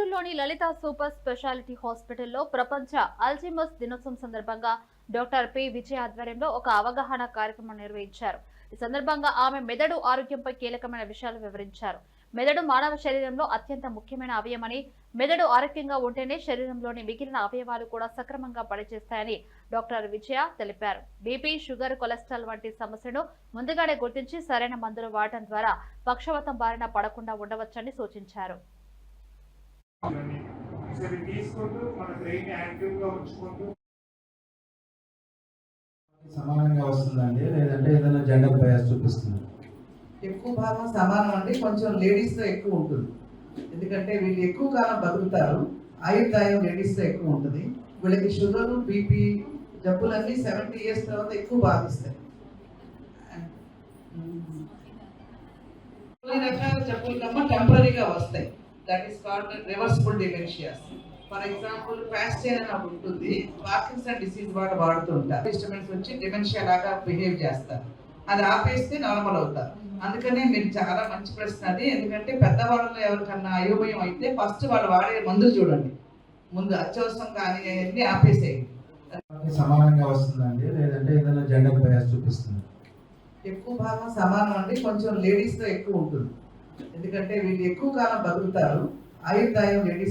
గుంటూరులోని లలిత super speciality హాస్పిటల్లో ప్రపంచ అల్జీమస్ దినోత్సవం సందర్భంగా డాక్టర్ పి విజయ ఆధ్వర్యంలో ఒక అవగాహన కార్యక్రమం నిర్వహించారు. ఈ సందర్భంగా ఆమె మెదడు ఆరోగ్యంపై కీలకమైన విషయాలు వివరించారు. మెదడు మానవ శరీరంలో అత్యంత ముఖ్యమైన అవయవమని మెదడు ఆరోగ్యంగా ఉంటేనే శరీరంలోని మిగిలిన అవయవాలు కూడా సక్రమంగా పనిచేస్తాయని డాక్టర్ విజయ తెలిపారు. బీపీ షుగర్ కొలెస్ట్రాల్ వంటి సమస్యను ముందుగానే గుర్తించి సరైన మందులు వాడటం ద్వారా పక్షవాతం బారిన పడకుండా ఉండవచ్చని సూచించారు. ఇవి తీసుకుంటూ మన బ్రెయిన్ యాక్టివ్గా ఉంచుకుంటూ సమానంగా వస్తుందండి. లేదంటే ఏదైనా జెండర్ బయాస్ చూపిస్తుంది. ఎక్కువ భాగం సమానం అండి. కొంచెం లేడీస్తో ఎక్కువ ఉంటుంది. ఎందుకంటే వీళ్ళు ఎక్కువ కాలం బతుకుతారు. ఆయుర్దాయం లేడీస్తో ఎక్కువ ఉంటుంది. వీళ్ళకి షుగర్ బీపీ జబ్బులన్నీ సెవెంటీ ఇయర్స్ తర్వాత ఎక్కువ బాధిస్తాయి. కొన్ని రకాల జబ్బులు కమ్మ టెంపరీగా వస్తాయి. That is called reversible dementias for example పాస్టైన్ అని ఒకటి ఉంటుంది. పార్కిన్సన్ డిసీజ్ వాళ్ళు వాడుతుంటారు. డిస్టర్బెన్స్ వచ్చి డిమెన్షియా లాగా బిహేవ్ చేస్తారు. అది ఆపేస్తే నార్మల్ అవుతారు. అందుకనే మీరు చాలా మంచి ప్రశ్న అది. ఎందుకంటే పెద్దవాళ్ళలో ఎవరికన్నా అయోమయం అయితే ఫస్ట్ వాళ్ళు వాడే మందులు చూడండి. ముందు అత్యవసరం కానీ అన్ని ఆపేసేయండి. సమానంగా వస్తుందండి. లేదంటే ఏదైనా జెండర్ బయాస్ చూపిస్తుంది. ఎక్కువ భాగం సమానం అండి. కొంచెం లేడీస్తో ఎక్కువ ఉంటుంది. ఎందుకంటే వీళ్ళు ఎక్కువ కాలం బతుకుతారు ఆయుర్దాయం లేడీస్